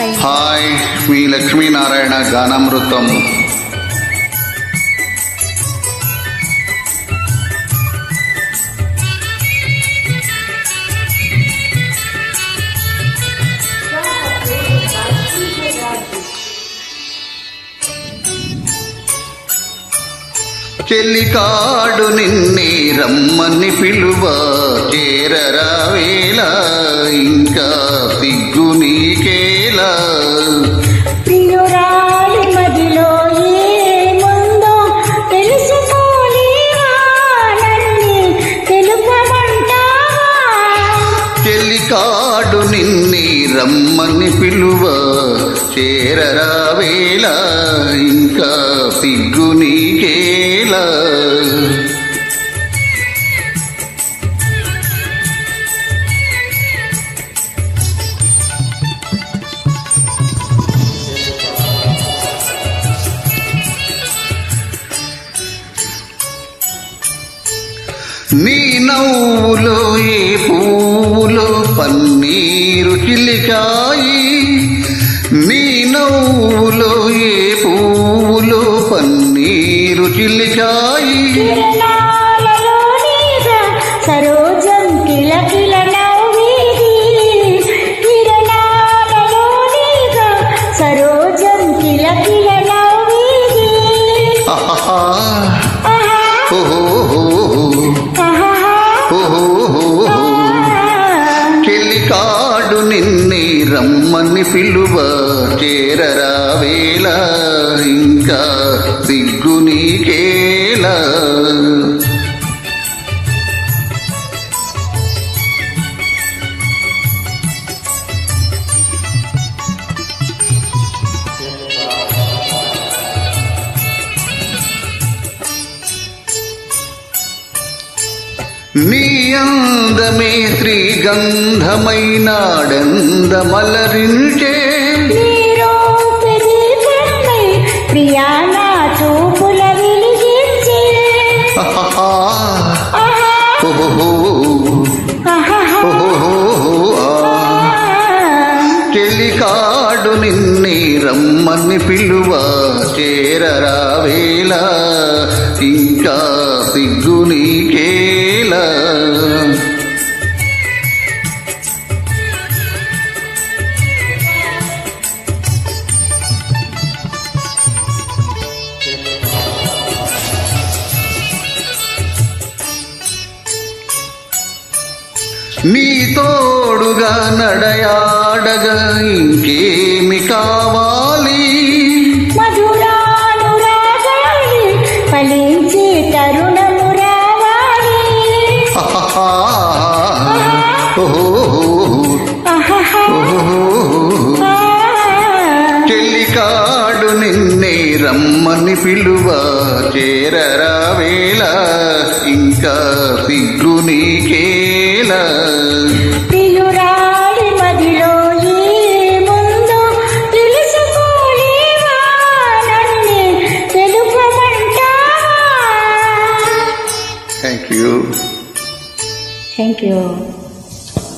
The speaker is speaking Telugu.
హాయ్ మీ లక్ష్మీనారాయణ గానామృతం. చెల్లికాడు నిన్నే రమ్మని పిలువ చేరరా వేళ ఇంకా సిగ్గు నీకేలా ప్రియురాలి మదిలో ఏముందో తెలుసుకోలేవా నన్ను రమ్మని పిలువ. చేరరావేలా ఇంకా సిగ్గు నీ నవ్వులో ఏ పువ్వులో పన్నీరు చిలికాయి. నీ నవ్వులో నిన్నే రమ్మని పిలువ చేరరావేలా ఇంకా సిగ్గు నీకేలా నీ అందమే శ్రీగంధమైనాడందమలరించే ఆహా, ఓహో చెలికాడు నిన్నే రమ్మని పిలువ చేరరావేలా. ఇంకా సిగ్గు నీకేలా నీ తోడుగా నడయాడగా ఇంకేమి కావాలి? ఫలించే తరుణము రావాలి. చెల్లికాడు నిన్నే రమ్మని పిలువ చేరరావేలా ఇంకా సిగ్గు నీకేలా ప్రియురాలి మదిలో ఏముందో తెలుసుకోలేవా నన్ను తెలుపమంటావా? Thank you thank you